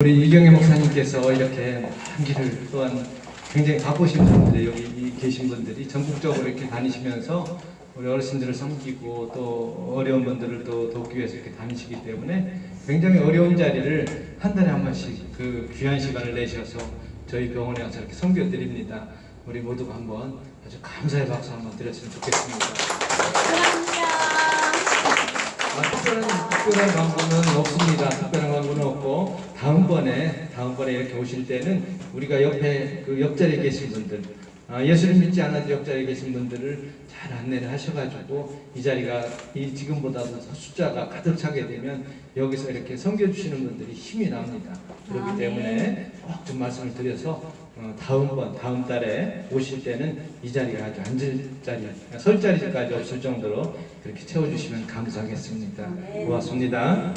우리 이경혜 목사님께서 이렇게 먼 길을 또한 굉장히 바쁘신 분들 여기 이 계신 분들이 전국적으로 이렇게 다니시면서 우리 어르신들을 섬기고 또 어려운 분들을 또 돕기 위해서 이렇게 다니시기 때문에 굉장히 어려운 자리를 한 달에 한 번씩 그 귀한 시간을 내셔서 저희 병원에 와서 이렇게 섬겨드립니다. 우리 모두가 한번 아주 감사의 박수 한번 드렸으면 좋겠습니다. 아, 특별한, 특별한 광고는 없습니다. 특별한 다음번에 다음번에 이렇게 오실 때는 우리가 옆에 그 옆자리에 계신 분들 아, 예수를 믿지 않아도 옆자리에 계신 분들을 잘 안내를 하셔가지고 이 자리가 이 지금보다도 숫자가 가득 차게 되면 여기서 이렇게 섬겨주시는 분들이 힘이 납니다. 그렇기 아, 네. 때문에 꼭 좀 말씀을 드려서 어, 다음번 다음 달에 오실 때는 이 자리가 아주 앉을 자리, 설 자리까지 없을 정도로 그렇게 채워주시면 감사하겠습니다. 네. 고맙습니다.